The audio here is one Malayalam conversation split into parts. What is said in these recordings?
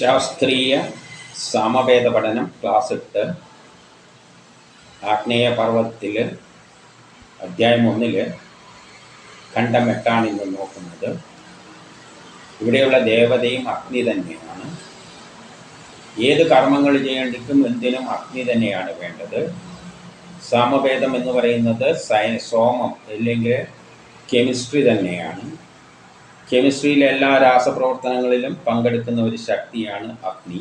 ശാസ്ത്രീയ സമവേദ പഠനം ക്ലാസ് എട്ട് ആഗ്നേയ പർവത്തിൽ അധ്യായം ഒന്നിൽ ഖണ്ഡം എട്ടാണ് ഇന്ന് നോക്കുന്നത്. ഇവിടെയുള്ള ദേവതയും അഗ്നി തന്നെയാണ്. ഏത് കർമ്മങ്ങൾ ചെയ്യേണ്ടിക്കും എന്തിനും അഗ്നി തന്നെയാണ് വേണ്ടത്. സാമവേദം എന്ന് പറയുന്നത് സയ സോമം അല്ലെങ്കിൽ കെമിസ്ട്രി തന്നെയാണ്. കെമിസ്ട്രിയിലെ എല്ലാ രാസപ്രവർത്തനങ്ങളിലും പങ്കെടുക്കുന്ന ഒരു ശക്തിയാണ് അഗ്നി.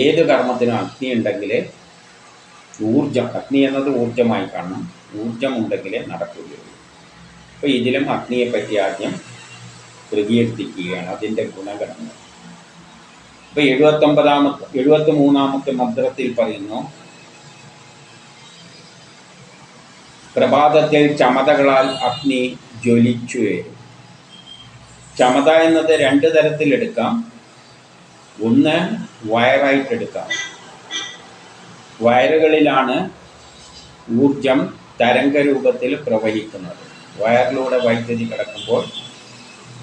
ഏത് കർമ്മത്തിനും അഗ്നി ഉണ്ടെങ്കിൽ ഊർജം അഗ്നി എന്നത് ഊർജമായി കാണണം. ഊർജം ഉണ്ടെങ്കിലേ നടക്കുകയുള്ളൂ. അപ്പോൾ ഇതിലും അഗ്നിയെ പറ്റി ആദ്യം പ്രകീർത്തിക്കുകയാണ് അതിന്റെ ഗുണഗണങ്ങൾ. ഇപ്പോൾ എഴുപത്തൊമ്പതാമത്തെ എഴുപത്തി മൂന്നാമത്തെ മന്ത്രത്തിൽ പറയുന്നു പ്രഭാതത്തിൽ ചമതകളാൽ അഗ്നി ജ്വലിച്ചു വരും. ചമത എന്നത് രണ്ട് തരത്തിലെടുക്കാം ഒന്ന് വയറായിട്ട് എടുക്കാം. വയറുകളിലാണ് ഊർജം തരംഗരൂപത്തിൽ പ്രവഹിക്കുന്നത്. വയറിലൂടെ വൈദ്യുതി കിടക്കുമ്പോൾ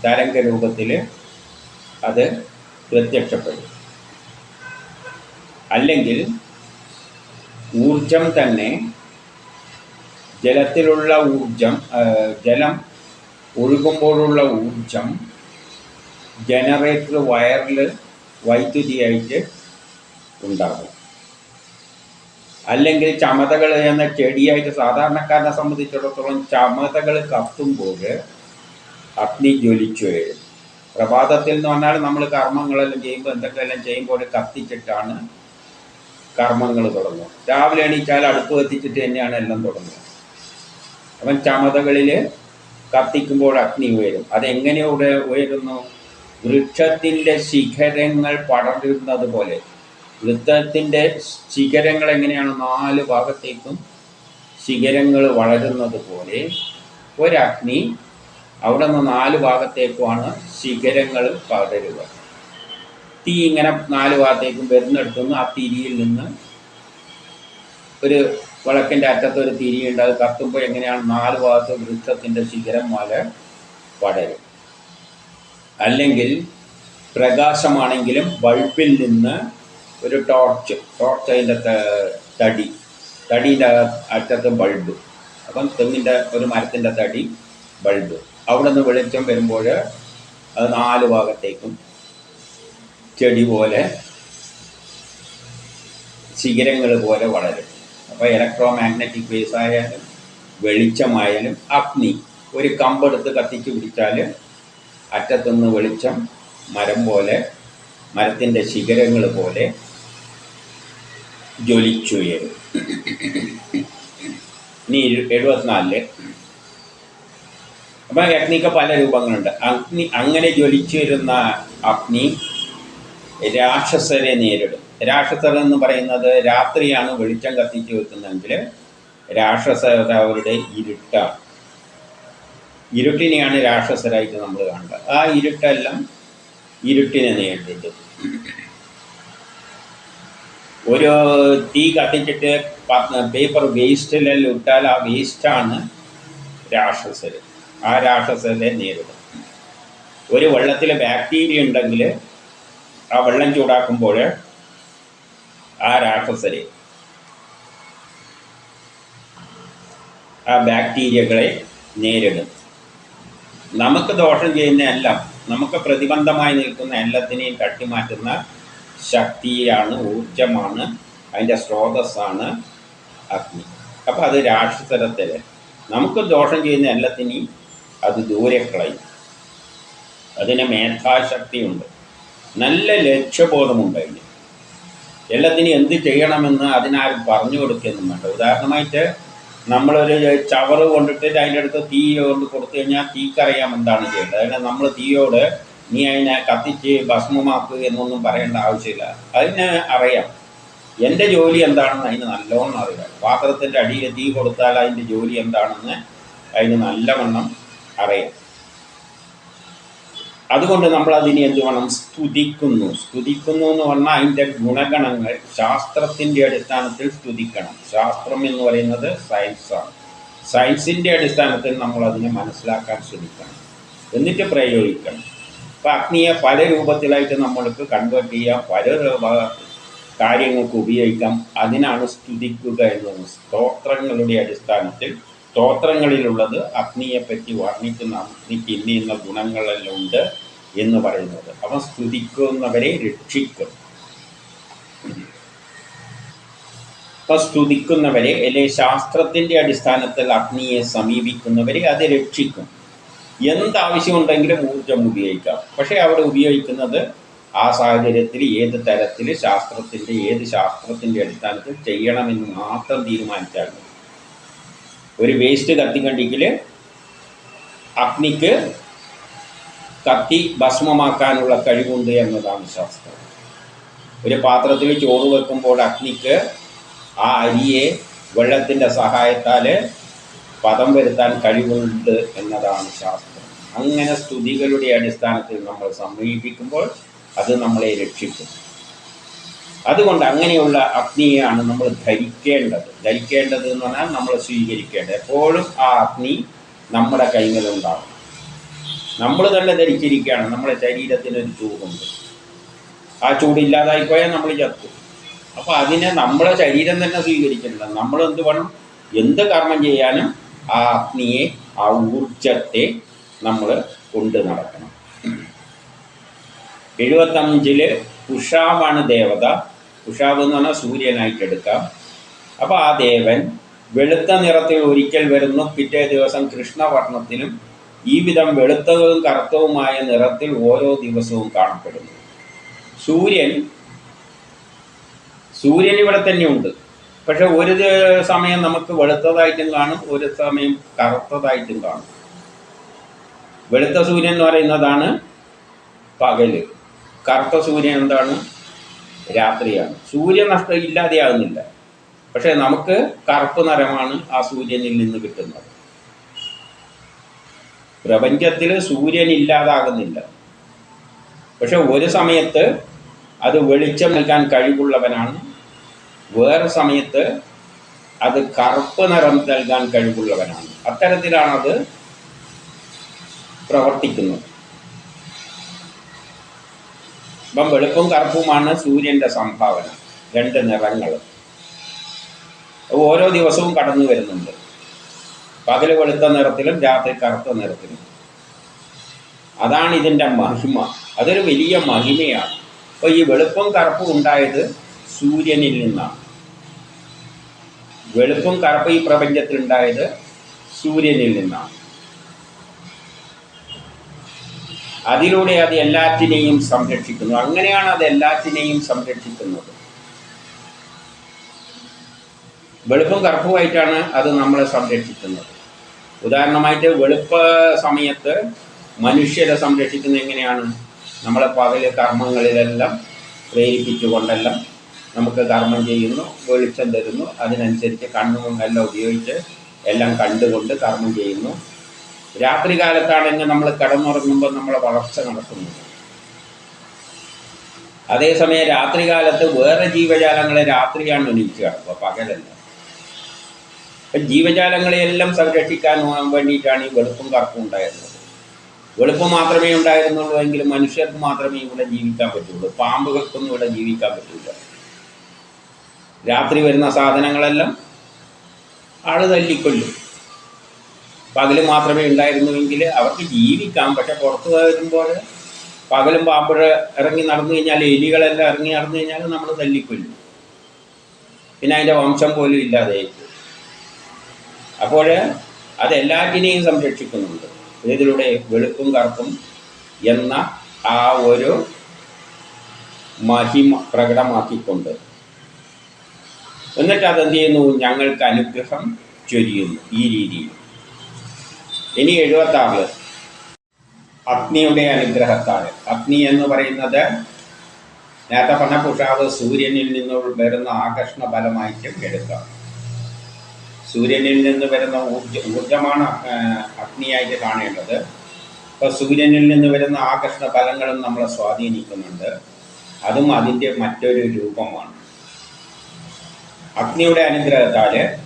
തരംഗരൂപത്തിൽ അത് പ്രത്യക്ഷപ്പെടും. അല്ലെങ്കിൽ ഊർജം തന്നെ ജലത്തിലുള്ള ഊർജം ജലം ഒഴുകുമ്പോഴുള്ള ഊർജം ജനറേറ്റർ വയറിൽ വൈദ്യുതിയായിട്ട് ഉണ്ടാകും. അല്ലെങ്കിൽ ചമതകൾ എന്ന ചെടിയായിട്ട് സാധാരണക്കാരനെ സംബന്ധിച്ചിടത്തോളം ചമതകൾ കത്തുമ്പോൾ അഗ്നി ജ്വലിച്ചു വരും. പ്രഭാതത്തിൽ എന്ന് പറഞ്ഞാൽ നമ്മൾ കർമ്മങ്ങളെല്ലാം ചെയ്യുമ്പോൾ എന്തൊക്കെയെല്ലാം ചെയ്യുമ്പോൾ കത്തിച്ചിട്ടാണ് കർമ്മങ്ങൾ തുടങ്ങും രാവിലെ എണീച്ചാൽ അടുപ്പ് കത്തിച്ചിട്ട് തന്നെയാണ് എല്ലാം തുടങ്ങുക. അപ്പം ചമതകളിൽ കത്തിക്കുമ്പോൾ അഗ്നി ഉയരും. അതെങ്ങനെ ഇവിടെ ഉയരുന്നു? വൃക്ഷത്തിന്റെ ശിഖരങ്ങൾ പടരുന്നത് പോലെ. വൃത്തത്തിന്റെ ശിഖരങ്ങൾ എങ്ങനെയാണ്? നാല് ഭാഗത്തേക്കും ശിഖരങ്ങൾ വളരുന്നത് പോലെ. ഒരഗ്നി അവിടെ നിന്ന് നാല് ഭാഗത്തേക്കുമാണ് ശിഖരങ്ങൾ പടരുക. തീ ഇങ്ങനെ നാല് ഭാഗത്തേക്കും വരുന്നിടത്തുനിന്ന് ആ തിരിയിൽ നിന്ന് ഒരു വിളക്കിന്റെ അറ്റത്ത് ഒരു തിരിയുണ്ട്. അത് കത്തുമ്പോൾ എങ്ങനെയാണ്? നാല് ഭാഗത്ത് വൃക്ഷത്തിന്റെ ശിഖരം മല പടരും. അല്ലെങ്കിൽ പ്രകാശമാണെങ്കിലും ബൾബിൽ നിന്ന് ഒരു ടോർച്ച് ടോർച്ച് അതിന്റെ തടി തടീന്റെ അറ്റത്ത് ബൾബ്. അപ്പം തെങ്ങിന്റെ ഒരു മരത്തിന്റെ തടി ബൾബ്. അവിടെ നിന്ന് വെളിച്ചം വരുമ്പോൾ അത് നാല് ഭാഗത്തേക്കും ചെടി പോലെ ശിഖരങ്ങൾ പോലെ വളരും. അപ്പോൾ ഇലക്ട്രോ മാഗ്നറ്റിക് വേസ് ആയാലും വെളിച്ചമായാലും അഗ്നി. ഒരു കമ്പെടുത്ത് കത്തിച്ച് പിടിച്ചാൽ അറ്റത്തുനിന്ന് വെളിച്ചം മരം പോലെ മരത്തിന്റെ ശിഖരങ്ങൾ പോലെ ജ്വലിച്ചുയരും. ഇനി എഴുപത്തിനാലിൽ. അപ്പം അഗ്നിക്ക് പല രൂപങ്ങളുണ്ട്. അഗ്നി അങ്ങനെ ജ്വലിച്ചു വരുന്ന അഗ്നി രാക്ഷസരെ നേരിടും. രാക്ഷസർ എന്ന് പറയുന്നത് രാത്രിയാണ് വെളിച്ചം കത്തിച്ചു വെക്കുന്നതെങ്കിൽ രാക്ഷസർ അവരുടെ ഇരുട്ടാണ് ഇരുട്ടിനെയാണ് രാക്ഷസരായിട്ട് നമ്മൾ കാണുന്നത്. ആ ഇരുട്ടെല്ലാം ഇരുട്ടിനെ നേരിട്ടു ഒരു തീ കത്തിച്ചിട്ട് പേപ്പർ വേസ്റ്റിലെല്ലാം ഇട്ടാൽ ആ വേസ്റ്റാണ് രാക്ഷസർ ആ രാക്ഷസരെ നേരിടും. ഒരു വെള്ളത്തിൽ ബാക്ടീരിയ ഉണ്ടെങ്കിൽ ആ വെള്ളം ചൂടാക്കുമ്പോൾ ആ രാക്ഷസരെ ആ ബാക്ടീരിയകളെ നേരിടും. നമുക്ക് ദോഷം ചെയ്യുന്ന എല്ലാം നമുക്ക് പ്രതിബന്ധമായി നിൽക്കുന്ന എല്ലാത്തിനെയും തട്ടിമാറ്റുന്ന ശക്തിയാണ് ഊർജമാണ് അതിന്റെ സ്രോതസ്സാണ് അഗ്നി. അപ്പോൾ അത് രാക്ഷസരത്തിൽ നമുക്ക് ദോഷം ചെയ്യുന്ന എല്ലാത്തിനെയും അത് ദൂരെ കളയും. അതിന് മേധാശക്തിയുണ്ട്. നല്ല ലക്ഷ്യബോധമുണ്ട് അതിന് എല്ലാത്തിനും എന്ത് ചെയ്യണമെന്ന് അതിനാരും പറഞ്ഞു കൊടുക്കുന്നു വേണ്ട. ഉദാഹരണമായിട്ട് നമ്മളൊരു ചവറ് കൊണ്ടിട്ട് അതിന്റെ അടുത്ത് തീ കൊണ്ട് കൊടുത്തു കഴിഞ്ഞാൽ തീക്കറിയാം എന്താണ് ചെയ്യേണ്ടത്. അതിനെ നമ്മൾ തീയോട് നീ അതിനെ കത്തിച്ച് ഭസ്മമാക്കുക എന്നൊന്നും പറയേണ്ട ആവശ്യമില്ല. അതിനെ അറിയാം. എന്റെ ജോലി എന്താണെന്ന് അതിന് നല്ലവണ്ണം അറിയാം. പാത്രത്തിന്റെ അടിയിൽ തീ കൊടുത്താൽ അതിന്റെ ജോലി എന്താണെന്ന് അതിന് നല്ലവണ്ണം അറിയാം. അതുകൊണ്ട് നമ്മൾ അതിനെ എന്ത് വേണം? സ്തുതിക്കുന്നു. സ്തുതിക്കുന്നു എന്ന് പറഞ്ഞാൽ അതിന്റെ ഗുണഗണങ്ങൾ ശാസ്ത്രത്തിന്റെ അടിസ്ഥാനത്തിൽ സ്തുതിക്കണം. ശാസ്ത്രം എന്ന് പറയുന്നത് സയൻസാണ് സയൻസിന്റെ അടിസ്ഥാനത്തിൽ നമ്മൾ അതിനെ മനസ്സിലാക്കാൻ ശ്രമിക്കണം. എന്നിട്ട് പ്രയോഗിക്കണം. അപ്പം അഗ്നിയെ പല രൂപത്തിലായിട്ട് നമ്മൾക്ക് കൺവേർട്ട് ചെയ്യാം. പല കാര്യങ്ങൾക്ക് ഉപയോഗിക്കാം. അതിനാണ് സ്തുതിക്കുക എന്നത് സ്തോത്രങ്ങളുടെ അടിസ്ഥാനത്തിൽ സ്തോത്രങ്ങളിലുള്ളത് അഗ്നിയെപ്പറ്റി വർണിക്കുന്ന അഗ്നിക്ക് ഇന്ന ഇന്ന ഗുണങ്ങളെല്ലാം ഉണ്ട് എന്ന് പറയുന്നത്. അവൻ സ്തുതിക്കുന്നവരെ രക്ഷിക്കും. അപ്പൊ സ്തുതിക്കുന്നവരെ അല്ലെ ശാസ്ത്രത്തിന്റെ അടിസ്ഥാനത്തിൽ അഗ്നിയെ സമീപിക്കുന്നവരെ അത് രക്ഷിക്കും. എന്താവശ്യമുണ്ടെങ്കിലും ഊർജം ഉപയോഗിക്കാം. പക്ഷേ അവിടെ ഉപയോഗിക്കുന്നത് ആ സാഹചര്യത്തിൽ ഏത് തരത്തിൽ ശാസ്ത്രത്തിന്റെ ഏത് ശാസ്ത്രത്തിന്റെ അടിസ്ഥാനത്തിൽ ചെയ്യണമെന്ന് മാത്രം തീരുമാനിച്ചാൽ മതി. ഒരു വേസ്റ്റ് കത്തിക്കണ്ടെങ്കിൽ അഗ്നിക്ക് കത്തി ഭസ്മമാക്കാനുള്ള കഴിവുണ്ട് എന്നതാണ് ശാസ്ത്രം. ഒരു പാത്രത്തിൽ ചോറ് വെക്കുമ്പോൾ അഗ്നിക്ക് ആ അരിയെ വെള്ളത്തിന്റെ സഹായത്താൽ പദം വരുത്താൻ കഴിവുണ്ട് എന്നതാണ് ശാസ്ത്രം. അങ്ങനെ സ്തുതികളുടെ അടിസ്ഥാനത്തിൽ നമ്മൾ സമീപിക്കുമ്പോൾ അത് നമ്മളെ രക്ഷിക്കും. അതുകൊണ്ട് അങ്ങനെയുള്ള അഗ്നിയാണ് നമ്മൾ ധരിക്കേണ്ടത്. ധരിക്കേണ്ടത് എന്ന് പറഞ്ഞാൽ നമ്മൾ സ്വീകരിക്കേണ്ടത്. എപ്പോഴും ആ അഗ്നി നമ്മുടെ കൈകളുണ്ടാകും നമ്മൾ തന്നെ ധരിച്ചിരിക്കുകയാണ്. നമ്മുടെ ശരീരത്തിന് ഒരു ചൂടുണ്ട്. ആ ചൂടില്ലാതായിപ്പോയാൽ നമ്മൾ ചത്തു. അപ്പോൾ അതിനെ നമ്മുടെ ശരീരം തന്നെ സ്വീകരിക്കുന്നില്ല നമ്മൾ എന്ത് വേണം? എന്ത് കർമ്മം ചെയ്യാനും ആ അഗ്നിയെ ആ ഊർജത്തെ നമ്മൾ കൊണ്ടു നടക്കണം. എഴുപത്തഞ്ചിൽ ഉഷാവാണ് ദേവത. ഉഷാവ് എന്ന് പറഞ്ഞാൽ സൂര്യനായിട്ട് എടുക്കാം. അപ്പോൾ ആ ദേവൻ വെളുത്ത നിറത്തിൽ ഒരിക്കൽ വരുന്നു. പിറ്റേ ദിവസം കൃഷ്ണവർണത്തിലും ഈ വിധം വെളുത്തതും കറുത്തവുമായ നിറത്തിൽ ഓരോ ദിവസവും കാണപ്പെടുന്നു. സൂര്യൻ സൂര്യൻ ഇവിടെ തന്നെയുണ്ട്. പക്ഷെ ഒരു സമയം നമുക്ക് വെളുത്തതായിട്ടും കാണും ഒരു സമയം കറുത്തതായിട്ടും കാണും. വെളുത്ത സൂര്യൻ എന്ന് പറയുന്നതാണ് പകൽ. കറുത്ത സൂര്യൻ എന്താണ്? രാത്രിയാണ്. സൂര്യനഷ്ടം ഇല്ലാതെയാകുന്നില്ല. പക്ഷെ നമുക്ക് കറുപ്പ് നിറമാണ് ആ സൂര്യനിൽ നിന്ന് കിട്ടുന്നത്. പ്രപഞ്ചത്തിൽ സൂര്യൻ ഇല്ലാതാകുന്നില്ല. പക്ഷെ ഒരു സമയത്ത് അത് വെളിച്ചം നൽകാൻ കഴിവുള്ളവനാണ്. വേറെ സമയത്ത് അത് കറുപ്പ് നിറം നൽകാൻ കഴിവുള്ളവനാണ്. അത്തരത്തിലാണത് പ്രവർത്തിക്കുന്നത്. ഇപ്പം വെളുപ്പും കറുപ്പുമാണ് സൂര്യന്റെ സംഭാവന. രണ്ട് നിറങ്ങൾ. ഓരോ ദിവസവും കടന്നു വരുന്നുണ്ട്. പകൽ വെളുത്ത നിറത്തിലും രാത്രി കറുത്ത നിറത്തിലും. അതാണ് ഇതിന്റെ മഹിമ. അതൊരു വലിയ മഹിമയാണ്. അപ്പോൾ ഈ വെളുപ്പും കറുപ്പും ഉണ്ടായത് സൂര്യനിൽ നിന്നാണ്. വെളുപ്പും കറുപ്പും ഈ പ്രപഞ്ചത്തിൽ ഉണ്ടായത് സൂര്യനിൽ നിന്നാണ്. അതിലൂടെ അത് എല്ലാറ്റിനെയും സംരക്ഷിക്കുന്നു. അങ്ങനെയാണ് അത് എല്ലാറ്റിനെയും സംരക്ഷിക്കുന്നത്. വെളുപ്പും കറുപ്പുമായിട്ടാണ് അത് നമ്മളെ സംരക്ഷിക്കുന്നത്. ഉദാഹരണമായിട്ട് വെളുപ്പ സമയത്ത് മനുഷ്യരെ സംരക്ഷിക്കുന്നത് എങ്ങനെയാണ്? നമ്മളെ പകൽ കർമ്മങ്ങളിലെല്ലാം പ്രേരിപ്പിച്ചുകൊണ്ടെല്ലാം നമുക്ക് കർമ്മം ചെയ്യുന്നു വെളിച്ചം തരുന്നു. അതിനനുസരിച്ച് കണ്ണും എല്ലാം ഉപയോഗിച്ച് എല്ലാം കണ്ടുകൊണ്ട് കർമ്മം ചെയ്യുന്നു. രാത്രി കാലത്താണെങ്കിൽ നമ്മൾ കിടന്നുറങ്ങുമ്പോൾ നമ്മളെ വളർച്ച നടക്കുന്നു അതേസമയം രാത്രി കാലത്ത് വേറെ ജീവജാലങ്ങളെ രാത്രിയാണ് എണീച്ച് കിടക്കുക പകലല്ല. അപ്പം ജീവജാലങ്ങളെയെല്ലാം സംരക്ഷിക്കാൻ വേണ്ടിയിട്ടാണ് ഈ വെളുപ്പും കറുപ്പും ഉണ്ടായിരുന്നത്. വെളുപ്പ് മാത്രമേ ഉണ്ടായിരുന്നുള്ളൂ എങ്കിൽ മനുഷ്യർക്ക് മാത്രമേ ഇവിടെ ജീവിക്കാൻ പറ്റുള്ളൂ. പാമ്പുകൾക്കൊന്നും ഇവിടെ ജീവിക്കാൻ പറ്റില്ല രാത്രി വരുന്ന സാധനങ്ങളെല്ലാം ആൾ തല്ലിക്കൊല്ലും. പകൽ മാത്രമേ ഉണ്ടായിരുന്നുവെങ്കിൽ അവർക്ക് ജീവിക്കാം. പക്ഷെ പുറത്ത് വരുമ്പോൾ പകലും പാമ്പുഴ ഇറങ്ങി നടന്നു കഴിഞ്ഞാൽ എലികളെല്ലാം ഇറങ്ങി നടന്നു കഴിഞ്ഞാൽ നമ്മൾ തല്ലിക്കൊല്ലും. പിന്നെ അതിന്റെ വംശം പോലും ഇല്ലാതെ അപ്പോൾ അതെല്ലാറ്റിനെയും സംരക്ഷിക്കുന്നുണ്ട്. ഇതിലൂടെ വെളുപ്പും കറുപ്പും എന്ന ആ ഒരു മഹിമ പ്രകടമാക്കിക്കൊണ്ട്. എന്നിട്ട് അതെന്ത് ചെയ്യുന്നു? ഞങ്ങൾക്ക് അനുഗ്രഹം ചൊരിയുന്നു ഈ രീതിയിൽ. ഇനി എഴുപത്താറ് അഗ്നിയുടെ അനുഗ്രഹത്താൽ അഗ്നി എന്ന് പറയുന്നത് നേരത്തെ പറഞ്ഞ പുഷാവ് സൂര്യനിൽ നിന്ന് വരുന്ന ആകർഷണ ഫലമായിട്ട് എടുക്കാം സൂര്യനിൽ നിന്ന് വരുന്ന ഊർജ ഊർജമാണ് അഗ്നിയായിട്ട് കാണേണ്ടത്. ഇപ്പോൾ സൂര്യനിൽ നിന്ന് വരുന്ന ആകർഷണ ഫലങ്ങളും നമ്മളെ സ്വാധീനിക്കുന്നുണ്ട്. അതും അതിന്റെ മറ്റൊരു രൂപമാണ്. അഗ്നിയുടെ അനുഗ്രഹത്താൽ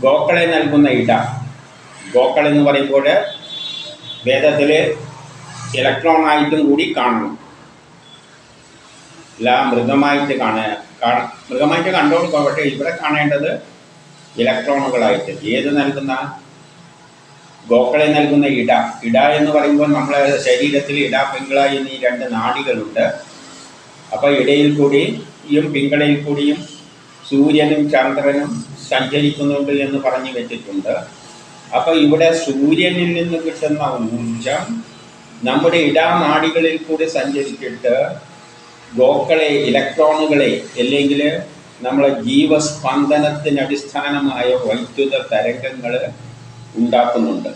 ഗോക്കളെ നൽകുന്ന ഇട ഗോക്കൾ എന്ന് പറയുമ്പോൾ വേദത്തിൽ ഇലക്ട്രോൺ ആയിട്ടും കൂടി കാണണം അല്ല മൃഗമായിട്ട് കാണ മൃഗമായിട്ട് കണ്ടുകൊടുക്കുക. പക്ഷേ ഇവിടെ കാണേണ്ടത് ഇലക്ട്രോണുകളായിട്ട് ഏത് നൽകുന്ന? ഗോക്കളെ നൽകുന്ന ഇട. ഇട എന്ന് പറയുമ്പോൾ നമ്മളെ ശരീരത്തിൽ ഇട പിങ്കള എന്നീ രണ്ട് നാടികളുണ്ട്. അപ്പോൾ ഇടയിൽ കൂടിയും പിങ്കളയിൽ കൂടിയും സൂര്യനും ചന്ദ്രനും സഞ്ചരിക്കുന്നുണ്ട് എന്ന് പറഞ്ഞു വെച്ചിട്ടുണ്ട്. അപ്പോൾ ഇവിടെ സൂര്യനിൽ നിന്ന് കിട്ടുന്ന ഊർജം നമ്മുടെ ഇടാനാടികളിൽ കൂടി സഞ്ചരിച്ചിട്ട് ഗോക്കളെ ഇലക്ട്രോണുകളെ അല്ലെങ്കിൽ നമ്മളെ ജീവസ്പന്ദനത്തിന് അടിസ്ഥാനമായ വൈദ്യുത തരംഗങ്ങൾ ഉണ്ടാക്കുന്നുണ്ട്.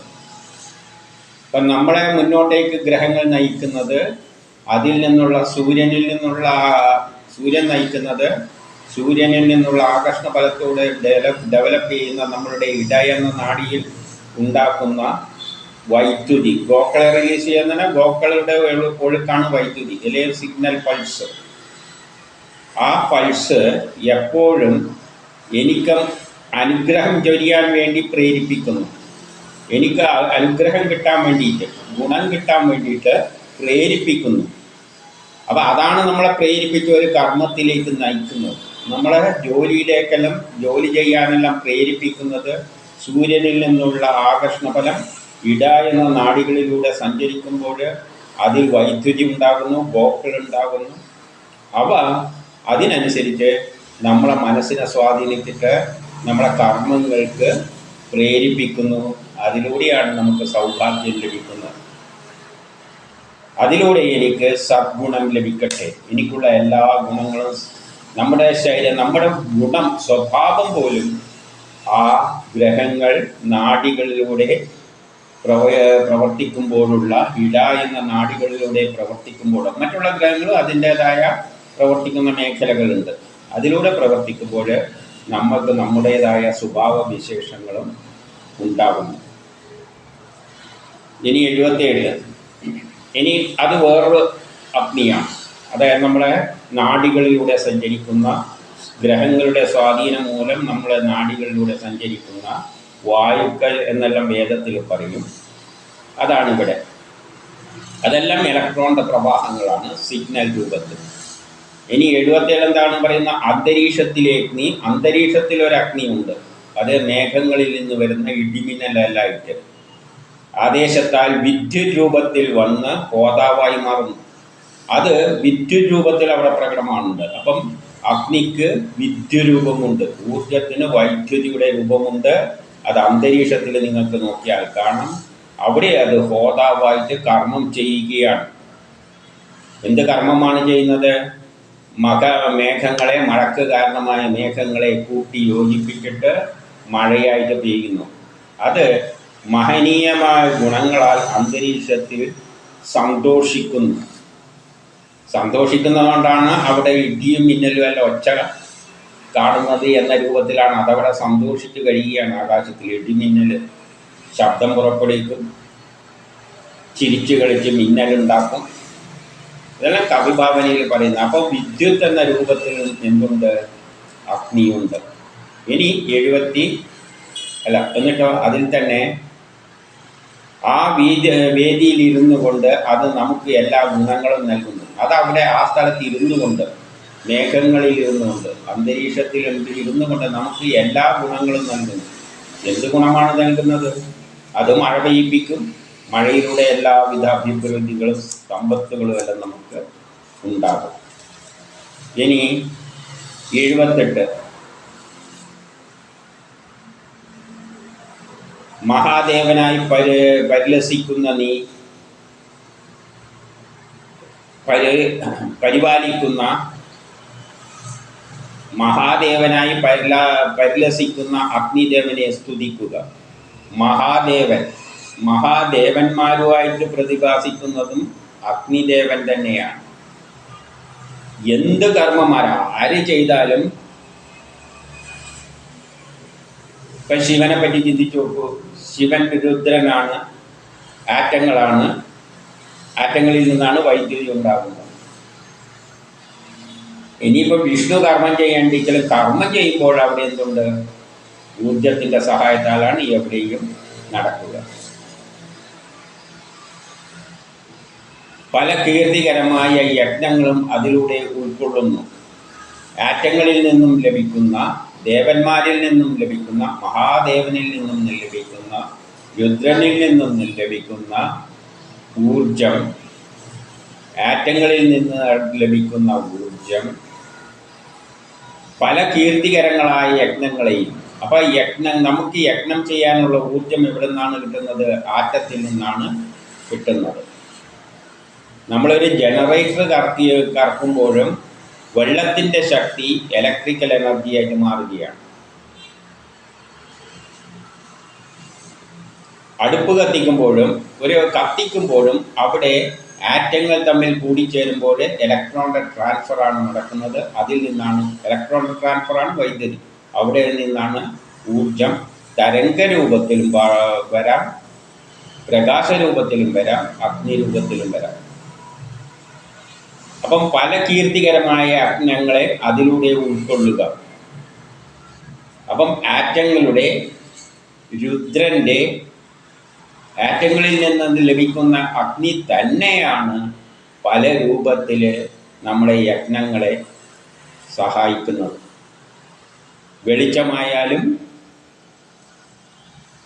അപ്പം നമ്മളെ മുന്നോട്ടേക്ക് ഗ്രഹങ്ങൾ നയിക്കുന്നത് അതിൽ നിന്നുള്ള സൂര്യനിൽ നിന്നുള്ള സൂര്യൻ നയിക്കുന്നത് സൂര്യനിൽ നിന്നുള്ള ആകർഷണ ഫലത്തോടെ ഡെവലപ്പ് ചെയ്യുന്ന നമ്മളുടെ ഇട എന്ന നാടിയിൽ ഉണ്ടാക്കുന്ന വൈദ്യുതി. ഗോക്കളെ റിലീസ് ചെയ്യുന്നതിന് ഗോക്കളുടെ ഒഴു- ഒഴുക്കാണ് വൈദ്യുതി. അല്ലെങ്കിൽ സിഗ്നൽ പൾസ് ആ പൾസ് എപ്പോഴും എനിക്ക് അനുഗ്രഹം ചൊരിയാൻ വേണ്ടി പ്രേരിപ്പിക്കുന്നു. എനിക്ക് അനുഗ്രഹം കിട്ടാൻ വേണ്ടിയിട്ട് ഗുണം കിട്ടാൻ വേണ്ടിയിട്ട് പ്രേരിപ്പിക്കുന്നു. അപ്പോൾ അതാണ് നമ്മളെ പ്രേരിപ്പിച്ച ഒരു കർമ്മത്തിലേക്ക് നയിക്കുന്നത്. നമ്മളെ ജോലിയിലേക്കെല്ലാം ജോലി ചെയ്യാനെല്ലാം പ്രേരിപ്പിക്കുന്നത് സൂര്യനിൽ നിന്നുള്ള ആകർഷണഫലം ഇട എന്ന നാടികളിലൂടെ സഞ്ചരിക്കുമ്പോൾ അതിൽ വൈദ്യുതി ഉണ്ടാകുന്നു ബോക്കൾ ഉണ്ടാകുന്നു. അവ അതിനനുസരിച്ച് നമ്മളെ മനസ്സിനെ സ്വാധീനിച്ചിട്ട് നമ്മളെ കർമ്മങ്ങൾക്ക് പ്രേരിപ്പിക്കുന്നു. അതിലൂടെയാണ് നമുക്ക് സൗഭാഗ്യം ലഭിക്കുന്നത്. അതിലൂടെ എനിക്ക് സദ്ഗുണം ലഭിക്കട്ടെ. എനിക്കുള്ള എല്ലാ ഗുണങ്ങളും നമ്മുടെ ശരീരം നമ്മുടെ ഗുണം സ്വഭാവം പോലും ആ ഗ്രഹങ്ങൾ നാടികളിലൂടെ പ്രവ പ്രവർത്തിക്കുമ്പോഴുള്ള ഇട എന്ന നാടികളിലൂടെ പ്രവർത്തിക്കുമ്പോൾ മറ്റുള്ള ഗ്രഹങ്ങൾ അതിന്റേതായ പ്രവർത്തിക്കുന്ന മേഖലകളുണ്ട്. അതിലൂടെ പ്രവർത്തിക്കുമ്പോൾ നമ്മൾക്ക് നമ്മുടേതായ സ്വഭാവ വിശേഷങ്ങളും ഉണ്ടാകുന്നു. ഇനി എഴുപത്തേഴ് ഇനി അത് വേറൊരു അഗ്നിയാണ്. അതായത് നമ്മളെ നാടികളിലൂടെ സഞ്ചരിക്കുന്ന ഗ്രഹങ്ങളുടെ സ്വാധീനം മൂലം നമ്മുടെ നാടികളിലൂടെ സഞ്ചരിക്കുന്ന വായുക്കൾ എന്നെല്ലാം വേദത്തിൽ പറയും. അതാണ് ഇവിടെ അതെല്ലാം ഇലക്ട്രോണിന്റെ പ്രവാഹങ്ങളാണ് സിഗ്നൽ രൂപത്തിൽ. ഇനി എഴുപത്തേഴ് എന്താണ് പറയുന്ന അന്തരീക്ഷത്തിലെ അഗ്നി അന്തരീക്ഷത്തിൽ ഒരു അഗ്നിയുണ്ട് അത് മേഘങ്ങളിൽ നിന്ന് വരുന്ന ഇടിമിന്നലല്ലായിട്ട് ആദേശത്താൽ വിദ്യുത് രൂപത്തിൽ വന്ന് പോതാവായി മാറുന്നു. അത് വിദ്യുത് രൂപത്തിൽ അവിടെ പ്രകടമാണുണ്ട്. അപ്പം അഗ്നിക്ക് വിദ്യുരൂപമുണ്ട്. ഊർജത്തിന് വൈദ്യുതിയുടെ രൂപമുണ്ട്. അത് അന്തരീക്ഷത്തിൽ നിങ്ങൾക്ക് നോക്കിയാൽ കാണാം. അവിടെ അത് ഹോതാവായിട്ട് കർമ്മം ചെയ്യുകയാണ്. എന്ത് കർമ്മമാണ് ചെയ്യുന്നത്? മക മേഘങ്ങളെ മഴക്ക് കാരണമായ മേഘങ്ങളെ കൂട്ടി യോജിപ്പിച്ചിട്ട് മഴയായിട്ട് പെയ്യുന്നു. അത് മഹനീയമായ ഗുണങ്ങളാൽ അന്തരീക്ഷത്തിൽ സന്തോഷിക്കുന്നു. സന്തോഷിക്കുന്നതുകൊണ്ടാണ് അവിടെ ഇടിയും മിന്നലും അല്ല ഒച്ച കാണുന്നത് എന്ന രൂപത്തിലാണ് അതവിടെ സന്തോഷിച്ച് കഴിയുകയാണ് ആകാശത്തിൽ. ഇടിമിന്നൽ ശബ്ദം പുറപ്പെടുവിക്കും. ചിരിച്ചു കളിച്ച് മിന്നലുണ്ടാക്കും ഇതെല്ലാം കവിഭാവനയിൽ പറയുന്നത് അപ്പോൾ വിദ്യുത്ത് എന്ന രൂപത്തിൽ എന്തുണ്ട്? അഗ്നിയുണ്ട്. ഇനി എഴുപത്തി അല്ല എന്നിട്ടോ അതിൽ തന്നെ ആ വീതി വേദിയിൽ ഇരുന്നു കൊണ്ട് അത് നമുക്ക് എല്ലാ ഗുണങ്ങളും നൽകുന്നു. അത് അവിടെ ആ സ്ഥലത്ത് ഇരുന്നു കൊണ്ട് മേഘങ്ങളിൽ ഇരുന്നു കൊണ്ട് അന്തരീക്ഷത്തിൽ ഇരുന്നു കൊണ്ട് നമുക്ക് എല്ലാ ഗുണങ്ങളും നൽകുന്നു. എന്ത് ഗുണമാണ് നൽകുന്നത്? അത് മഴ പെയ്യിപ്പിക്കും. മഴയിലൂടെ എല്ലാവിധ അഭിവൃദ്ധികളും സമ്പത്തുകളും എല്ലാം നമുക്ക് ഉണ്ടാകും. ഇനി എഴുപത്തെട്ട്. മഹാദേവനായി പരി പരിലസിക്കുന്ന നീ പരി പരിപാലിക്കുന്ന മഹാദേവനായി പരില പരിലസിക്കുന്ന അഗ്നിദേവനെ സ്തുതിക്കുക. മഹാദേവൻ മഹാദേവന്മാരുമായിട്ട് പ്രതിഭാസിക്കുന്നതും അഗ്നിദേവൻ തന്നെയാണ്. എന്ത് കർമ്മമാരാ ആര് ചെയ്താലും ഇപ്പം ശിവനെ പറ്റി ചിന്തിച്ചു നോക്കൂ. ശിവൻ രുദ്രനാണ് ആറ്റങ്ങളാണ്. ആറ്റങ്ങളിൽ നിന്നാണ് വൈദ്യുതി ഉണ്ടാകുന്നത്. ഇനിയിപ്പോൾ വിഷ്ണു കർമ്മം ചെയ്യേണ്ടെങ്കിലും കർമ്മം ചെയ്യുമ്പോൾ അവിടെ എന്തുണ്ട്? ഊർജത്തിന്റെ സഹായത്താലാണ് എവിടെയും നടക്കുക. പല കീർത്തികരമായ യജ്ഞങ്ങളും അതിലൂടെ ഉൾക്കൊള്ളുന്നു. ആറ്റങ്ങളിൽ നിന്നും ലഭിക്കുന്ന ദേവന്മാരിൽ നിന്നും ലഭിക്കുന്ന മഹാദേവനിൽ നിന്നും ലഭിക്കുന്ന രുദ്രനിൽ നിന്നും ലഭിക്കുന്ന ഊർജം ആറ്റങ്ങളിൽ നിന്ന് ലഭിക്കുന്ന ഊർജം പല കീർത്തികരങ്ങളായ യജ്ഞങ്ങളെയും. അപ്പോൾ യജ്ഞം നമുക്ക് യജ്ഞം ചെയ്യാനുള്ള ഊർജം എവിടെ നിന്നാണ് കിട്ടുന്നത്? ആറ്റത്തിൽ നിന്നാണ് കിട്ടുന്നത്. നമ്മളൊരു ജനറേറ്റർ കറക്കി കറക്കുമ്പോഴും വെള്ളത്തിന്റെ ശക്തി ഇലക്ട്രിക്കൽ എനർജിയായിട്ട് മാറുകയാണ്. അടുപ്പ് കത്തിക്കുമ്പോഴും ഒരു കത്തിക്കുമ്പോഴും അവിടെ ആറ്റങ്ങൾ തമ്മിൽ കൂടിച്ചേരുമ്പോൾ ഇലക്ട്രോണിന്റെ ട്രാൻസ്ഫറാണ് നടക്കുന്നത്. അതിൽ നിന്നാണ് ഇലക്ട്രോണിക് ട്രാൻസ്ഫറാണ് വൈദ്യുതി. അവിടെ നിന്നാണ് ഊർജം തരംഗ രൂപത്തിലും വ- വരാം പ്രകാശ രൂപത്തിലും വരാം അഗ്നി രൂപത്തിലും വരാം. അപ്പം പല കീർത്തികരമായ അഗ്നങ്ങളെ അതിലൂടെ ഉൾക്കൊള്ളുക. അപ്പം ആറ്റങ്ങളുടെ രുദ്രന്റെ ആറ്റങ്ങളിൽ നിന്ന് ലഭിക്കുന്ന അഗ്നി തന്നെയാണ് പല രൂപത്തിൽ നമ്മളെ യജ്ഞങ്ങളെ സഹായിക്കുന്നത്. വെളിച്ചമായാലും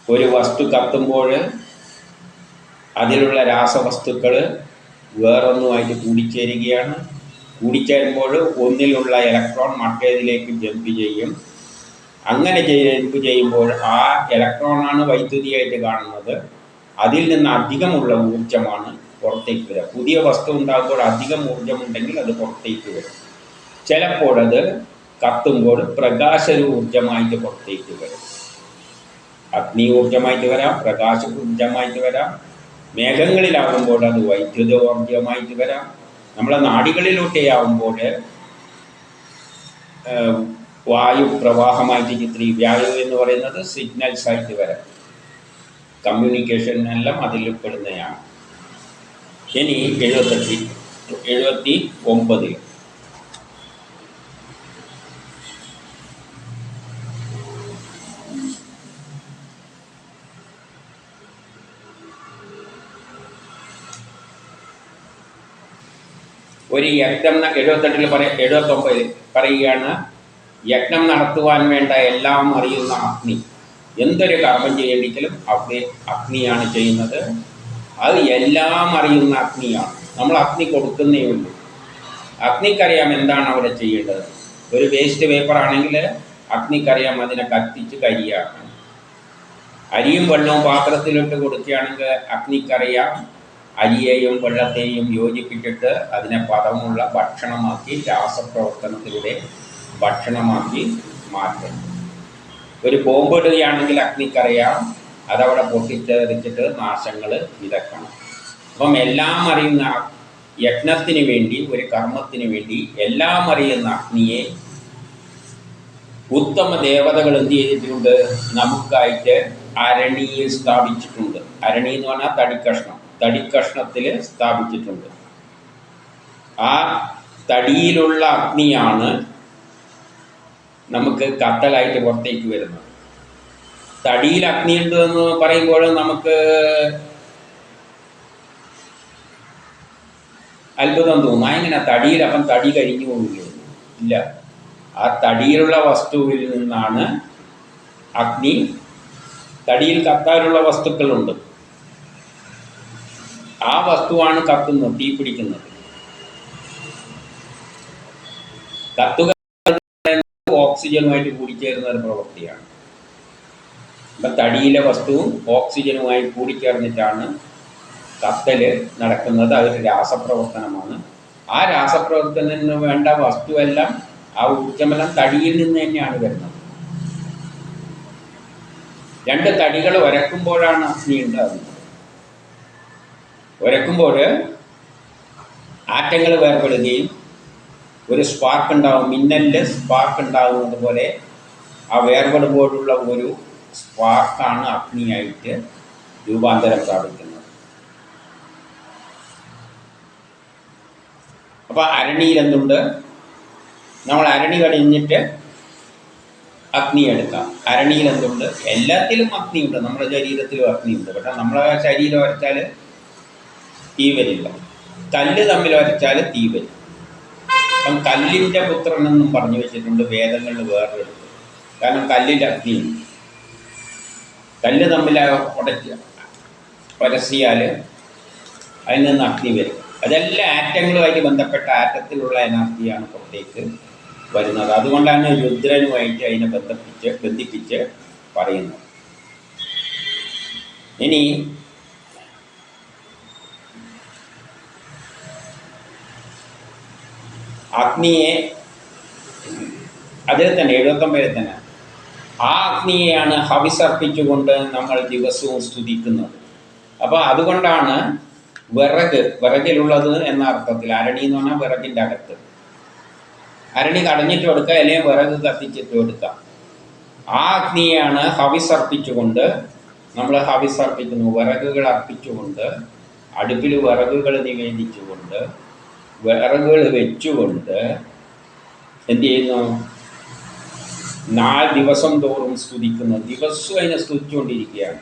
ഒരു വസ്തു കത്തുമ്പോൾ അതിലുള്ള രാസവസ്തുക്കൾ വേറൊന്നുമായിട്ട് കൂടിച്ചേരുകയാണ്. കൂടിച്ചേരുമ്പോൾ ഒന്നിലുള്ള ഇലക്ട്രോൺ മറ്റേതിലേക്ക് ജമ്പ് ചെയ്യും. അങ്ങനെ ജമ്പ് ചെയ്യുമ്പോൾ ആ ഇലക്ട്രോണാണ് വൈദ്യുതിയായിട്ട് കാണുന്നത്. അതിൽ നിന്ന് അധികമുള്ള ഊർജമാണ് പുറത്തേക്ക് വരിക. പുതിയ വസ്തു ഉണ്ടാകുമ്പോൾ അധികം ഊർജമുണ്ടെങ്കിൽ അത് പുറത്തേക്ക് വരും. ചിലപ്പോഴത് കത്തുമ്പോൾ പ്രകാശ ഊർജമായിട്ട് പുറത്തേക്ക് വരും. അഗ്നി ഊർജമായിട്ട് വരാം പ്രകാശ ഊർജമായിട്ട് വരാം. മേഘങ്ങളിലാകുമ്പോൾ അത് വൈദ്യുത ഊർജമായിട്ട് വരാം. നമ്മളെ നാടികളിലൂടെ ആകുമ്പോൾ വായു പ്രവാഹമായിട്ട് ചിത്രീ വായു എന്ന് പറയുന്നത് സിഗ്നൽസ് ആയിട്ട് വരാം. കമ്മ്യൂണിക്കേഷനെല്ലാം അതിൽ പെടുന്നതാണ് ഇനി എഴുപത്തെട്ടി എഴുപത്തി ഒമ്പതിൽ ഒരു യജ്ഞം എഴുപത്തെട്ടിൽ പറയ എഴുപത്തൊമ്പതിൽ പറയുകയാണ് യജ്ഞം നടത്തുവാൻ വേണ്ട എല്ലാം അറിയുന്ന അഗ്നി. എന്തൊരു കർമ്മം ചെയ്യണമെങ്കിലും അവിടെ അഗ്നിയാണ് ചെയ്യുന്നത്. അത് എല്ലാം അറിയുന്ന അഗ്നിയാണ്. നമ്മൾ അഗ്നി കൊടുക്കുന്നേ ഉള്ളൂ. അഗ്നിക്കറിയാം എന്താണ് അവിടെ ചെയ്യേണ്ടത്. ഒരു വേസ്റ്റ് പേപ്പർ ആണെങ്കിൽ അഗ്നിക്കറിയാം അതിനെ കത്തിച്ച് കരിയാക്കണം അരിയും വെള്ളവും പാത്രത്തിലിട്ട് കൊടുക്കുകയാണെങ്കിൽ അഗ്നിക്കറിയാം. അരിയെയും വെള്ളത്തെയും യോജിപ്പിച്ചിട്ട് അതിനെ പദമുള്ള ഭക്ഷണമാക്കി രാസപ്രവർത്തനത്തിലൂടെ ഭക്ഷണമാക്കി മാറ്റണം ഒരു ബോംബ് ഇടുകയാണെങ്കിൽ അഗ്നിക്കറിയാം. അതവിടെ പൊട്ടിച്ചെറിച്ചിട്ട് നാശങ്ങൾ വിതക്കണം. അപ്പം എല്ലാം അറിയുന്ന യജ്ഞത്തിന് വേണ്ടി ഒരു കർമ്മത്തിന് വേണ്ടി എല്ലാം അറിയുന്ന അഗ്നിയെ ഉത്തമ ദേവതകൾ എന്ത് ചെയ്തിട്ടുണ്ട്? നമുക്കായിട്ട് അരണിയിൽ സ്ഥാപിച്ചിട്ടുണ്ട്. അരണി എന്ന് പറഞ്ഞാൽ തടിക്കഷ്ണം. തടിക്കഷ്ണത്തിൽ സ്ഥാപിച്ചിട്ടുണ്ട്. ആ തടിയിലുള്ള അഗ്നിയാണ് നമുക്ക് കത്തലായിട്ട് പുറത്തേക്ക് വരുന്നത്. തടിയിൽ അഗ്നി ഉണ്ട് എന്ന് പറയുമ്പോൾ നമുക്ക് അത്ഭുതം തോന്നും. എങ്ങനെ തടിയിൽ അപ്പം തടി കഴിഞ്ഞു പോകില്ലേ ഇല്ല. ആ തടിയിലുള്ള വസ്തുവിൽ നിന്നാണ് അഗ്നി തടിയിൽ കത്താനുള്ള വസ്തുക്കളുണ്ട്. ആ വസ്തുവാണ് കത്തുന്നത് തീ പിടിക്കുന്നത്. കത്തുക ഓക്സിജനുമായിട്ട് കൂടിച്ചേരുന്ന ഒരു പ്രവൃത്തിയാണ്. അപ്പം തടിയിലെ വസ്തുവും ഓക്സിജനുമായി കൂടിച്ചേർന്നിട്ടാണ് കത്തൽ നടക്കുന്നത്. അതൊരു രാസപ്രവർത്തനമാണ്. ആ രാസപ്രവർത്തനത്തിന് വേണ്ട വസ്തുവെല്ലാം ആ ഊർജമെല്ലാം തടിയിൽ നിന്ന് തന്നെയാണ് വരുന്നത്. രണ്ട് തടികൾ ഉരക്കുമ്പോഴാണ് അഗ്നി ഉണ്ടാകുന്നത്. ഉരക്കുമ്പോൾ ആറ്റങ്ങൾ വേർപെടുകയും ഒരു സ്പാർക്ക് ഉണ്ടാവും മിന്നലിൽ സ്പാർക്ക് ഉണ്ടാകുന്നത് പോലെ ആ വേർപെടുമ്പോഴുള്ള ഒരു സ്പാർക്കാണ് അഗ്നിയായിട്ട് രൂപാന്തരം പ്രാപിക്കുന്നത് അപ്പോൾ അരണിയിൽ എന്തുണ്ട്? നമ്മൾ അരണി കഴിഞ്ഞിട്ട് അഗ്നി എടുക്കാം. അരണിയിൽ എന്തുണ്ട്? എല്ലാത്തിലും അഗ്നിയുണ്ട് നമ്മുടെ ശരീരത്തിലും അഗ്നിയുണ്ട് പക്ഷെ നമ്മളെ ശരീരം വരച്ചാൽ തീ വരില്ല കല്ല് തമ്മിൽ വരച്ചാൽ തീ വരും അപ്പം കല്ലിന്റെ പുത്രൻ എന്നും പറഞ്ഞു വെച്ചിട്ടുണ്ട് വേദങ്ങളിൽ വേറൊരു. കാരണം കല്ലിന്റെ അഗ്നിയുണ്ട് കല്ല് തമ്മിൽ ഉടച്ച് പരസിയാൽ അതിൽ നിന്ന് അഗ്നി വരും. അതെല്ലാം ആറ്റങ്ങളുമായിട്ട് ബന്ധപ്പെട്ട ആറ്റത്തിലുള്ള എനർജിയാണ് പുറത്തേക്ക് വരുന്നത്. അതുകൊണ്ടാണ് രുദ്രനുമായിട്ട് അതിനെ ബന്ധിപ്പിച്ച് ബന്ധിപ്പിച്ച് പറയുന്നത്. ഇനി അഗ്നിയെ അതിൽ തന്നെ എഴുപത്തൊമ്പതിൽ തന്നെ. ആ അഗ്നിയെയാണ് ഹവിസർപ്പിച്ചുകൊണ്ട് നമ്മൾ ദിവസവും സ്തുതിക്കുന്നത്. അപ്പോൾ അതുകൊണ്ടാണ് വിറക് വിറകിലുള്ളത് എന്ന അർത്ഥത്തിൽ അരണി എന്ന് പറഞ്ഞാൽ വിറകിന്റെ അകത്ത്. അരണി കടഞ്ഞിട്ട് കൊടുക്കുക അല്ലെങ്കിൽ വിറക് കത്തിച്ചിട്ട് കൊടുക്കുക. ആ അഗ്നിയാണ് ഹവിസർപ്പിച്ചുകൊണ്ട് നമ്മൾ ഹവിസർപ്പിക്കുന്നു വിറകുകൾ അർപ്പിച്ചുകൊണ്ട് അടുപ്പിൽ വിറകുകൾ നിവേദിച്ചുകൊണ്ട് വിറകുകൾ വെച്ചുകൊണ്ട് എന്ത് ചെയ്യുന്നു നാല് ദിവസം തോറും സ്തുതിക്കുന്നു. ദിവസവും അതിനെ സ്തുതിച്ചുകൊണ്ടിരിക്കുകയാണ്.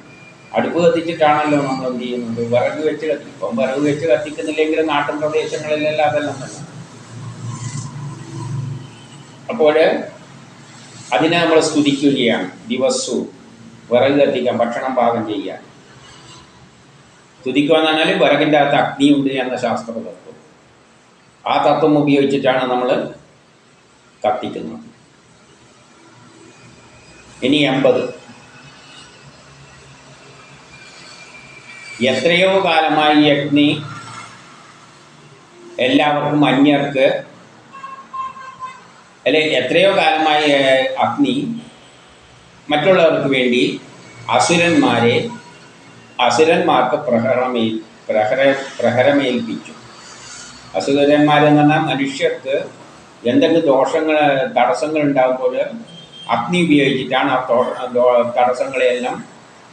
അടുപ്പ് കത്തിച്ചിട്ടാണല്ലോ നമ്മൾ എന്ത് ചെയ്യുന്നത് വിറക് വെച്ച് കത്തിക്കും ഇപ്പം വിറക് വെച്ച് കത്തിക്കുന്നില്ലെങ്കിൽ നാട്ടിൻ പ്രദേശങ്ങളിലെല്ലാം അതെല്ലാം തന്നെ. അപ്പോൾ അതിനെ നമ്മൾ സ്തുതിക്കുകയാണ്. ദിവസവും വിറക് കത്തിക്കാം ഭക്ഷണം പാകം ചെയ്യാം സ്തുതിക്കുക എന്ന് പറഞ്ഞാൽ വിറകിന്റെ അകത്ത് അഗ്നിയുണ്ട് എന്ന ശാസ്ത്ര ആ തത്വം ഉപയോഗിച്ചിട്ടാണ് നമ്മൾ കത്തിക്കുന്നത്. ഇനി എൺപത്. എത്രയോ കാലമായി ഈ അഗ്നി എല്ലാവർക്കും അന്യർക്ക് അല്ലെ എത്രയോ കാലമായി അഗ്നി മറ്റുള്ളവർക്ക് വേണ്ടി അസുരന്മാരെ അസുരന്മാർക്ക് പ്രഹരമേ പ്രഹര പ്രഹരമേൽപ്പിച്ചു. അസുരന്മാരെന്ന് പറഞ്ഞാൽ മനുഷ്യർക്ക് എന്തെങ്കിലും ദോഷങ്ങൾ തടസ്സങ്ങൾ ഉണ്ടാകുമ്പോൾ അഗ്നി ഉപയോഗിച്ചിട്ടാണ് ആ തടസ്സങ്ങളെയെല്ലാം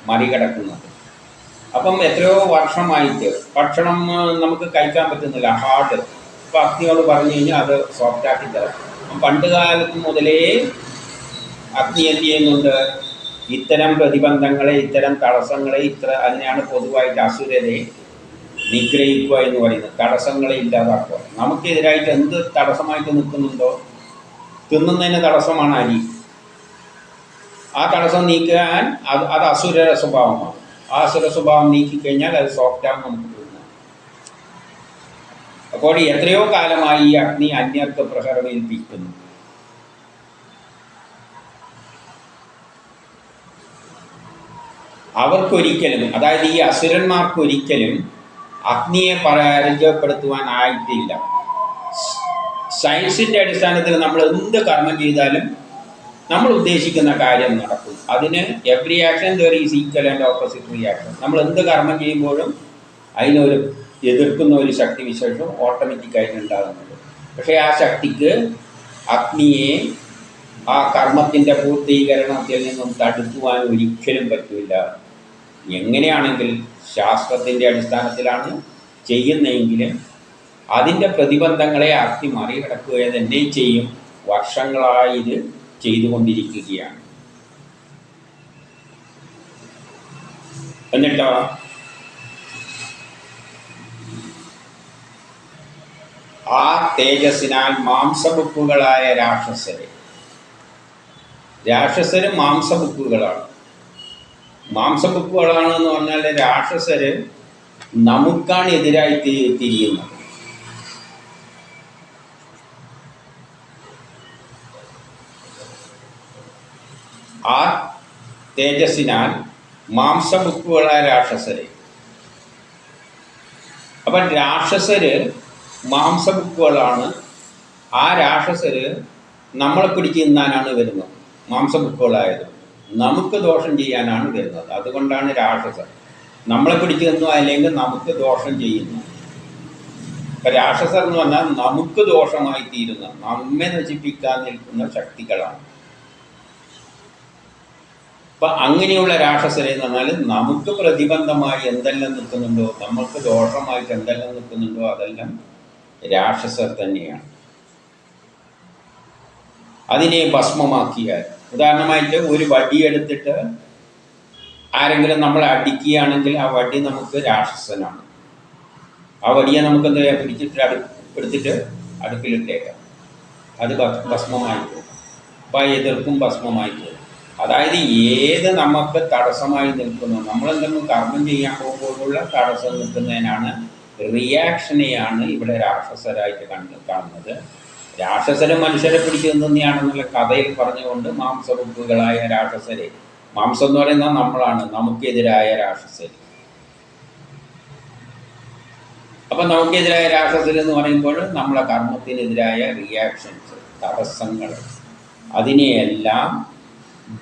മറികടക്കുന്നത്. അപ്പം എത്രയോ വർഷമായിട്ട് ഭക്ഷണം നമുക്ക് കഴിക്കാൻ പറ്റുന്നില്ല ഹാർഡ്. ഇപ്പം അഗ്നിയോട് പറഞ്ഞു കഴിഞ്ഞാൽ അത് സോഫ്റ്റാക്കി തരാം. പണ്ട് കാലത്ത് മുതലേ അഗ്നി എന്ത് ചെയ്യുന്നുണ്ട്? ഇത്തരം പ്രതിബന്ധങ്ങളെ ഇത്തരം തടസ്സങ്ങളെ ഇത്ര അതിനെയാണ് പൊതുവായിട്ട് അസുരരെ നിഗ്രഹിക്കുക എന്ന് പറയുന്നത് തടസ്സങ്ങളെ ഇല്ലാതാക്കുക. നമുക്കെതിരായിട്ട് എന്ത് തടസ്സമായിട്ട് നിൽക്കുന്നുണ്ടോ? തിന്നുന്നതിന് തടസ്സമാണ് അരി. ആ തടസ്സം നീക്കാൻ അത് അത് അസുര സ്വഭാവമാണ്. ആ അസുര സ്വഭാവം നീക്കിക്കഴിഞ്ഞാൽ അത് സോഫ്റ്റാണ് നമുക്ക് അപ്പോൾ എത്രയോ കാലമായി ഈ അഗ്നി അന്യർക്ക് പ്രഹരമേൽപ്പിക്കുന്നു അവർക്കൊരിക്കലും അതായത് ഈ അസുരന്മാർക്കൊരിക്കലും അഗ്നിയെ പരാജയപ്പെടുത്തുവാനായിട്ടില്ല. സയൻസിന്റെ അടിസ്ഥാനത്തിൽ നമ്മൾ എന്ത് കർമ്മം ചെയ്താലും നമ്മൾ ഉദ്ദേശിക്കുന്ന കാര്യം നടക്കും. അതിന് every action there is equal and opposite reaction നമ്മൾ എന്ത് കർമ്മം ചെയ്യുമ്പോഴും അതിനൊരു എതിർക്കുന്ന ഒരു ശക്തി വിശേഷം ഓട്ടോമാറ്റിക്കായിട്ട് ഉണ്ടാകുന്നുണ്ട്. പക്ഷേ ആ ശക്തിക്ക് അഗ്നിയെ ആ കർമ്മത്തിന്റെ പൂർത്തീകരണത്തിൽ നിന്നും തടുക്കുവാൻ ഒരിക്കലും പറ്റില്ല എങ്ങനെയാണെങ്കിൽ ശാസ്ത്രത്തിന്റെ അടിസ്ഥാനത്തിലാണ് ചെയ്യുന്നതെങ്കിൽ അതിന്റെ പ്രതിബന്ധങ്ങളെ അഗ്നി മറികടക്കുക തന്നെ ചെയ്യും. വർഷങ്ങളായി ഇത് ചെയ്തുകൊണ്ടിരിക്കുകയാണ്. എന്നിട്ടോ? ആ തേജസ്സിനാൽ മാംസബുക്കുകളായ രാക്ഷസരെ. രാക്ഷസരും മാംസബുക്കുകളാണ് മാംസബുക്കുകളാണ് എന്ന് പറഞ്ഞാൽ രാക്ഷസര് നമുക്കാണ് എതിരായി തിരിയുന്നത്. ആ തേജസ്സിനാൽ മാംസമുക്കുകളായ രാക്ഷസര്. അപ്പം രാക്ഷസര് മാംസമുക്കുകളാണ് ആ രാക്ഷസര് നമ്മളെ പിടിക്കുന്നതിനാണ് വരുന്നത്. മാംസബുക്കുകളായത് നമുക്ക് ദോഷം ചെയ്യാനാണ് വരുന്നത്. അതുകൊണ്ടാണ് രാക്ഷസൻ. നമ്മളെ പിടിക്കുന്നു അല്ലെങ്കിൽ നമുക്ക് ദോഷം ചെയ്യുന്നു. ഇപ്പം രാക്ഷസർ എന്ന് പറഞ്ഞാൽ നമുക്ക് ദോഷമായി തീരുന്ന നമ്മെ നശിപ്പിക്കാൻ നിൽക്കുന്ന ശക്തികളാണ്. ഇപ്പൊ അങ്ങനെയുള്ള രാക്ഷസരെ എന്ന് പറഞ്ഞാൽ നമുക്ക് പ്രതിബന്ധമായി എന്തെല്ലാം നിൽക്കുന്നുണ്ടോ നമുക്ക് ദോഷമായിട്ട് എന്തെല്ലാം നിൽക്കുന്നുണ്ടോ അതെല്ലാം രാക്ഷസർ തന്നെയാണ്. അതിനെ ഭസ്മമാക്കിയാൽ ഉദാഹരണമായിട്ട് ഒരു വടി എടുത്തിട്ട് ആരെങ്കിലും നമ്മൾ അടിക്കുകയാണെങ്കിൽ ആ വടി നമുക്ക് രാക്ഷസനാണ്. ആ വടിയെ നമുക്ക് എന്താ പറയുക പിടിച്ചിട്ട് അടു എടുത്തിട്ട് അടുപ്പിലിട്ടേക്കാം. അത് ഭസ്- ഭസ്മമായി പോകും. അപ്പം എതിർക്കും ഭസ്മമായി പോകും. അതായത് ഏത് നമുക്ക് തടസ്സമായി നിൽക്കുന്നു നമ്മളെന്തെങ്കിലും കർമ്മം ചെയ്യാൻ പോകുമ്പോഴുള്ള തടസ്സം നിൽക്കുന്നതിനാണ് റിയാക്ഷനെയാണ് ഇവിടെ രാക്ഷസരായിട്ട് കണ്ട് കാണുന്നത്. രാക്ഷസരെ മനുഷ്യരെ പിടിച്ചു നിന്നെയാണെന്നുള്ള കഥയിൽ പറഞ്ഞുകൊണ്ട് മാംസറുപ്പുകളായ രാക്ഷസരെ. മാംസം എന്ന് പറയുന്നത് നമ്മളാണ് നമുക്കെതിരായ രാക്ഷസരെ. അപ്പം നമുക്കെതിരായ രാക്ഷസർ എന്ന് പറയുമ്പോൾ നമ്മളെ കർമ്മത്തിനെതിരായ റിയാക്ഷൻസ് തടസ്സങ്ങൾ. അതിനെയെല്ലാം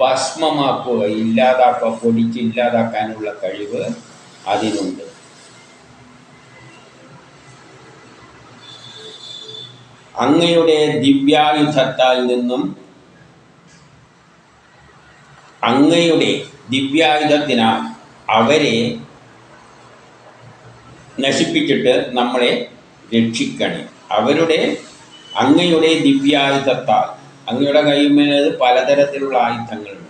ഭസ്മമാക്കുക ഇല്ലാതാക്കുക പൊടിച്ച് ഇല്ലാതാക്കാനുള്ള കഴിവ് അതിനുണ്ട്. അങ്ങയുടെ ദിവ്യായുധത്താൽ നിന്നും അങ്ങയുടെ ദിവ്യായുധത്തിനാൽ അവരെ നശിപ്പിച്ചിട്ട് നമ്മളെ രക്ഷിക്കണേ. അവരുടെ അങ്ങയുടെ ദിവ്യായുധത്താൽ. അങ്ങയുടെ കൈമേൽ പലതരത്തിലുള്ള ആയുധങ്ങളുണ്ട്.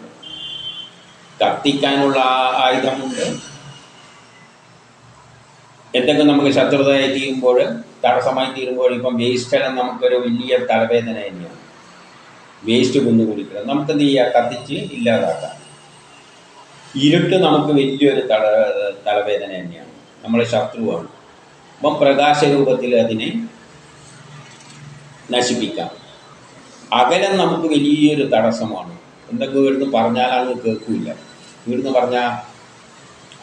കത്തിക്കാനുള്ള ആയുധമുണ്ട്. എന്തെങ്കിലും നമുക്ക് ശത്രുതയെ തീരുമ്പോൾ തടസ്സമായി തീരുമ്പോൾ ഇപ്പം വേസ്റ്റെല്ലാം നമുക്കൊരു വലിയ തലവേദന തന്നെയാണ്. വേസ്റ്റ് കുന്നു കുടിക്കണം. നമുക്ക് എന്ത് ചെയ്യുക കത്തിച്ച് ഇല്ലാതാക്കാം. ഇരുട്ട് നമുക്ക് വലിയൊരു തല തലവേദന തന്നെയാണ്. നമ്മളെ ശത്രുവാണ്. അപ്പം പ്രകാശ രൂപത്തിൽ അതിനെ നശിപ്പിക്കാം. അകലം നമുക്ക് വലിയൊരു തടസ്സമാണ്. എന്തൊക്കെ ഇവിടുന്ന് പറഞ്ഞാൽ അത് കേൾക്കില്ല. ഇവിടുന്ന് പറഞ്ഞാൽ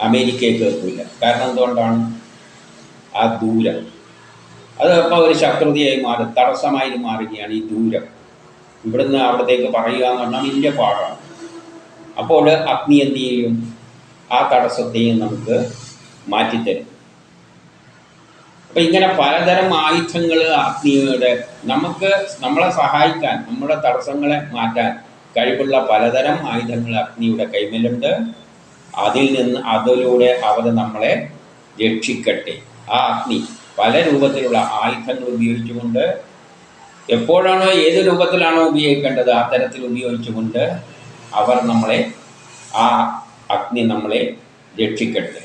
അമേരിക്കയെ കേൾക്കില്ല. കാരണം എന്തുകൊണ്ടാണ്? ആ ദൂരം. അത് അപ്പോൾ ഒരു ശത്രുതയായി മാറും. തടസ്സമായി മാറുകയാണ് ഈ ദൂരം. ഇവിടുന്ന് അവിടത്തേക്ക് പറയുക എന്ന് പറഞ്ഞാൽ വലിയ പാടാണ്. അപ്പോൾ അഗ്നി എന്ത് ആ തടസ്സത്തെയും നമുക്ക് മാറ്റിത്തരും. അപ്പം ഇങ്ങനെ പലതരം ആയുധങ്ങൾ അഗ്നിയുടെ നമുക്ക് നമ്മളെ സഹായിക്കാൻ നമ്മുടെ തടസ്സങ്ങളെ മാറ്റാൻ കഴിവുള്ള പലതരം ആയുധങ്ങൾ അഗ്നിയുടെ കൈമേലുണ്ട്. അതിൽ നിന്ന് അതിലൂടെ അവർ നമ്മളെ രക്ഷിക്കട്ടെ. ആ അഗ്നി പല രൂപത്തിലുള്ള ആയുധങ്ങൾ ഉപയോഗിച്ചുകൊണ്ട് എപ്പോഴാണോ ഏത് രൂപത്തിലാണോ ഉപയോഗിക്കേണ്ടത് ആ തരത്തിൽ ഉപയോഗിച്ചുകൊണ്ട് അവർ നമ്മളെ ആ അഗ്നി നമ്മളെ രക്ഷിക്കട്ടെ.